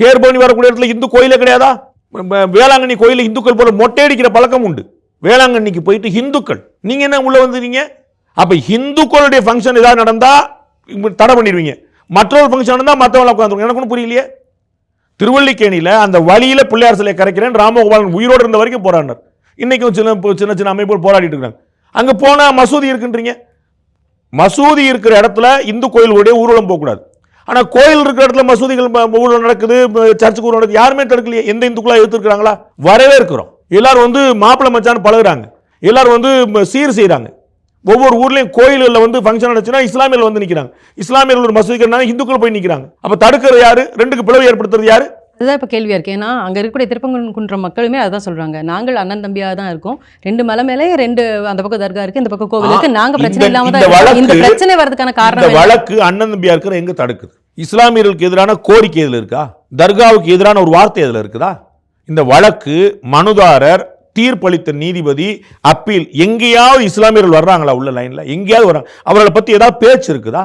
தேர் பண்ணி வரக்கூடிய இடத்துல இந்து கோயிலே கிடையாதா? வேளாங்கண்ணி கோயிலில் இந்துக்கள் போல மொட்டையடிக்கிற பழக்கம் உண்டு. வேளாங்கண்ணிக்கு போயிட்டு இந்துக்கள். நீங்க என்ன உள்ள வந்துறீங்க? அப்ப இந்துக்களுடைய ஃபங்க்ஷன் ஏதாவது நடந்தா தடை பண்ணிடுவீங்க. மற்றொரு ஃபங்க்ஷன் நடந்தா மற்றவங்கள உட்காந்துருங்க எனக்கு ஒன்றும் புரியலையே. திருவள்ளிக்கேணியில் அந்த வழியில் பிள்ளையார் சிலையை கரைக்கிறேன். ராமகோபாலன் உயிரோடு இருந்த வரைக்கும் போராடினார். இன்னைக்கும் சின்ன சின்ன சின்ன அமைப்புகள் போராடிட்டு இருக்காங்க. அங்கே போனால் மசூதி இருக்குன்றீங்க. மசூதி இருக்கிற இடத்துல இந்து கோயிலுடைய ஊர்வலம் போகக்கூடாது. ஆனால் கோயில் இருக்கிற இடத்துல மசூதிகள் ஊழல் நடக்குது சர்ச்சுக்கு ஊர்வலம் நடக்குது. யாருமே தடுக்கலையே. எந்த இந்துக்களாக எடுத்துருக்காங்களா வரவே இருக்கிறோம் எல்லாரும் வந்து மாப்பிள்ளை மச்சான் பழகுறாங்க. எல்லாரும் வந்து சீர் செய்கிறாங்க ஒவ்வொரு ஊர்லேயும் கோயில்களில் வந்து ஃபங்க்ஷன் நடந்துச்சுன்னா இஸ்லாமியர்கள் வந்து நிற்கிறாங்க இஸ்லாமியர்கள் ஒரு மசூதிக்கிறனால இந்துக்கள் போய் நிற்கிறாங்க அப்போ தடுக்கிறது யார்? ரெண்டுக்கு பிளவு ஏற்படுத்துறது யார்? அதுதான் இப்போ கேள்வியாக இருக்கு. ஏன்னா அங்கே இருக்கக்கூடிய திருப்பங்குன்றம் மக்களுமே அதுதான் சொல்றாங்க. நாங்கள் அண்ணன் தம்பியாக தான் இருக்கோம். ரெண்டு மலை மேலே ரெண்டு அந்த பக்கம் தர்கா இருக்கு இந்த பக்கம் கோவில் இருக்கு. நாங்க பிரச்சனை இந்த- இல்லாம இந்த தான். இந்த பிரச்சனை வரதுக்கான காரணம்? வழக்கு அண்ணன் தம்பியா இருக்கிற எங்க தடுக்குது? இஸ்லாமியர்களுக்கு எதிரான கோரிக்கை இதுல இருக்கா? தர்காவுக்கு எதிரான ஒரு வார்த்தை இதுல இருக்குதா? இந்த வழக்கு மனுதாரர் தீர்ப்பளித்த நீதிபதி அப்பீல் எங்கேயாவது இஸ்லாமியர்கள் வர்றாங்களா உள்ள லைன்ல எங்கேயாவது வர்றாங்க. அவர்களை பத்தி ஏதாவது பேச்சு இருக்குதா?